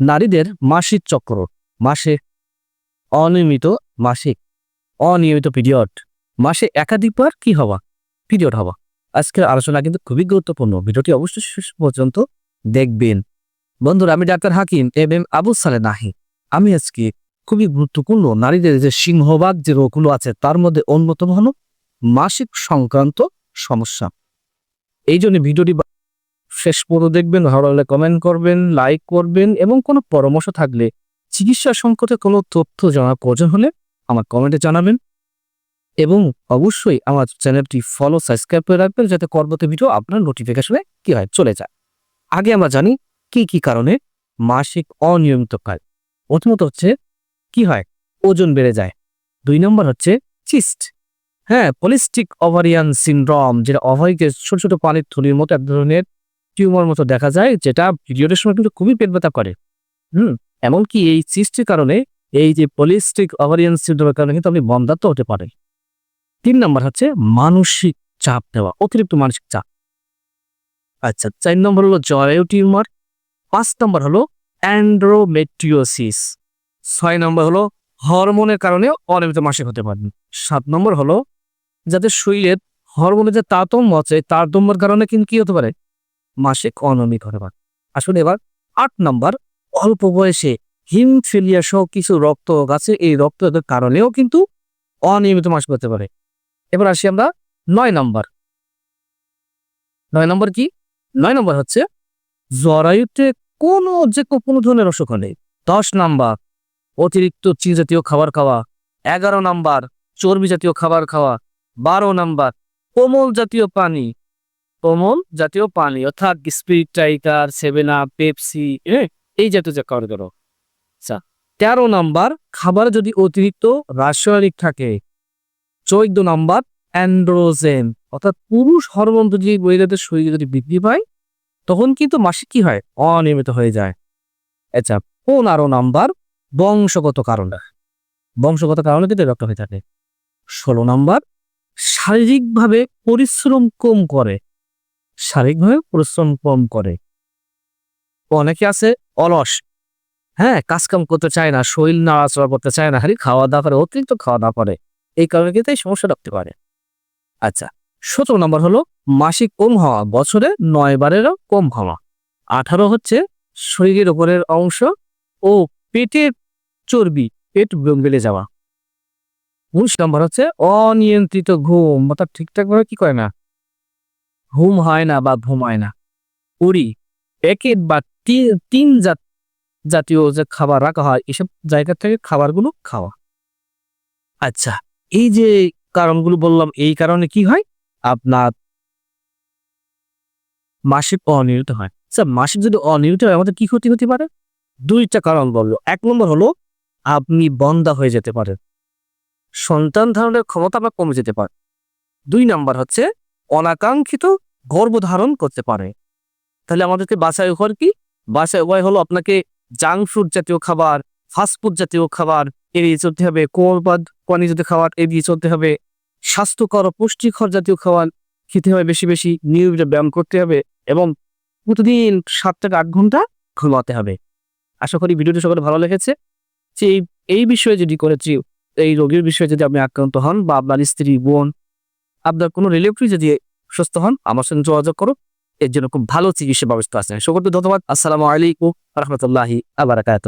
নারীদের মাসিক চক্র, মাসে অনিয়মিত মাসিক, অনিয়মিত পিরিয়ড। মাসে একাধিকবার কি হওয়া? পিরিয়ড হওয়া। আজকের আলোচনা কিন্তু খুবই গুরুত্বপূর্ণ। ভিডিওটি অবশ্যই শেষ পর্যন্ত দেখবেন। বন্ধুরা, আমি doctor Hakim M M Abu Saleh নাহি। আমি আজকে খুবই গুরুত্বপূর্ণ নারীদের যে সিংহভাগ যে রোগগুলো আছে, তার মধ্যে অন্যতম হলো মাসিক সংক্রান্ত সমস্যা। এই জন্য ভিডিওটি শেষ পর্যন্ত দেখবেন ভালো লাগলে কমেন্ট করবেন লাইক করবেন এবং কোনো পরামর্শ থাকলে চিকিৎসা সংকটে কোনো তথ্য জানার প্রয়োজন হলে আমার কমেন্টে জানাবেন। এবং অবশ্যই আমার চ্যানেলটি ফলো সাবস্ক্রাইব করে রাখবেন যাতে পরবর্তী ভিডিও আপনার নোটিফিকেশনে কি হয় চলে যায়। আগে আমরা জানি কি কি কারণে মাসিক অনিয়মিত কাজ। প্রথমত হচ্ছে কি হয়? ওজন বেড়ে যায়। দুই নম্বর হচ্ছে চিস্ট হ্যাঁ পলিস্টিক ওভারিয়ান সিনড্রোম যেটা ওভারিকে ছোট ছোট পানির থলির মতো এক ধরনের টিউমার মতো দেখা যায়, যেটা পিরিয়ডের সময় কিন্তু খুবই পেট ব্যথা করে। হুম, এমনকি এই চিস্টের কারণে এই যে পলিস্টিক ওভারিয়ান সিনড্রোমের কারণে কিন্তু আপনি বন্ধাত্ম হতে পারে। তিন নম্বর হচ্ছে মানসিক চাপ দেওয়া, অতিরিক্ত মানসিক চাপ। আচ্ছা চার নম্বর হলো জরায়ু টিউমার, পাঁচ নম্বর হলো অ্যান্ড্রোমেট্রিওসিস, ছয় নম্বর হলো হরমোনের কারণে অনিয়মিত মাসিক হতে পারেন সাত নম্বর হলো যাদের শরীরের হরমোনের যে তারতম্য আছে, তারতম্যের কারণে কিন্তু কি হতে পারে? মাসিক অনিয়মিত হতে পারে আসলে এবার আট নম্বর, অল্প বয়সে হিমফিলিয়া সহ কিছু রক্ত গাছে এই রক্তের কারণেও কিন্তু অনিয়মিত মাস হতে পারে। এবার আসি আমরা নয় নম্বর। নয় নম্বর কি? নয় নম্বর হচ্ছে জরায়ুতে কোনো যে কোনো ধরনের অসুখ হলে দশ নাম্বার, অতিরিক্ত চিজ জাতীয় খাবার খাওয়া, এগারো নাম্বার, চর্বি জাতীয় খাবার খাওয়া, বারো নাম্বার, কোমল জাতীয় পানি কোমল জাতীয় পানি, অর্থাৎ স্পিরিট টাইকার সেভেন আপ পেপসি এই জাতীয় যে খাবার করো আচ্ছা তেরো নাম্বার, খাবার যদি অতিরিক্ত রাসায়নিক থাকে, চৌদ্দ নাম্বার অ্যান্ড্রোজেন অর্থাৎ পুরুষ হরমোন যদি মহিলাদের শরীরে যদি বৃদ্ধি পায়, তখন কিন্তু মাসিক কি হয়? অনিয়মিত হয়ে যায়। আচ্ছা পনেরো নাম্বার, বংশগত কারণে। বংশগত কারণে কিন্তু রক্ত হয়ে থাকে। ষোলো নাম্বার, শারীরিকভাবে পরিশ্রম কম করে। শারীরিকভাবে পরিশ্রম কম করে। অনেকে আছে অলস। হ্যাঁ কাজকাম করতে চায় না, শরীর নাড়াচড়া করতে চায় না, খালি খাওয়া দাওয়া করে, অতিরিক্ত খাওয়া দাওয়া করে। এই কারণে কিন্তু এই সমস্যা রাখতে পারে। আচ্ছা সতেরো নম্বর হলো মাসিক কম হওয়া, বছরে নয় বারেরও কম হওয়া। আঠারো হচ্ছে শরীরের ওপরের অংশ ও পেটের চর্বি, পেট বেড়ে যাওয়া। উনিশ নম্বর হচ্ছে অনিয়ন্ত্রিত ঘুম, অর্থাৎ ঠিকঠাকভাবে কি করে না? ঘুম হয় না বা ঘুমায় না। উড়ি প্যাকেট বা তিন জাতীয় যে খাবার রাখা হয়, এসব জায়গা থেকে খাবারগুলো খাওয়া। আচ্ছা এই যে কারণগুলো বললাম, এই কারণে কি হয়? আপনার মাসিক অনিয়মিত হয়। স্যার মাসিক যদি অনিয়মিত হয়, আমাদের কি ক্ষতি হতে পারে? দুইটা কারণ বলল এক নম্বর হলো, আপনি বন্দা হয়ে যেতে পারেন। সন্তান ধারণের ক্ষমতা আপনার কমে যেতে পারে। দুই নাম্বার হচ্ছে অনাকাঙ্ক্ষিত গর্ভধারণ করতে পারে। তাহলে আমাদেরকে বাসায় উপায় কি? বাসায় উপায় হলো আপনাকে জাঙ্ক ফুড জাতীয় খাবার ফাস্টফুড জাতীয় খাবার এড়িয়ে চলতে হবে কোরবাদ পানি জাতীয় খাবার এড়িয়ে চলতে হবে, স্বাস্থ্যকর পুষ্টিকর জাতীয় খাবার খেতে হবে বেশি বেশি, নিয়মিত ব্যায়াম করতে হবে এবং প্রতিদিন সাত থেকে আট ঘণ্টা ঘুমাতে হবে। আশা করি ভিডিওটি সকলে ভালো লেগেছে। যে এই বিষয়ে যদি করেছি, এই রোগীর বিষয়ে যদি আপনি আক্রান্ত হন বা আপনার স্ত্রী, বোন আপনার কোনো রিলেটিভ যদি সুস্থ হন, আমার সঙ্গে যোগাযোগ করো এর জন্য খুব ভালো চিকিৎসা ব্যবস্থা আছে। সকলকে ধন্যবাদ। আসসালামু আলাইকুম রহমতুল্লাহি আবরাকাত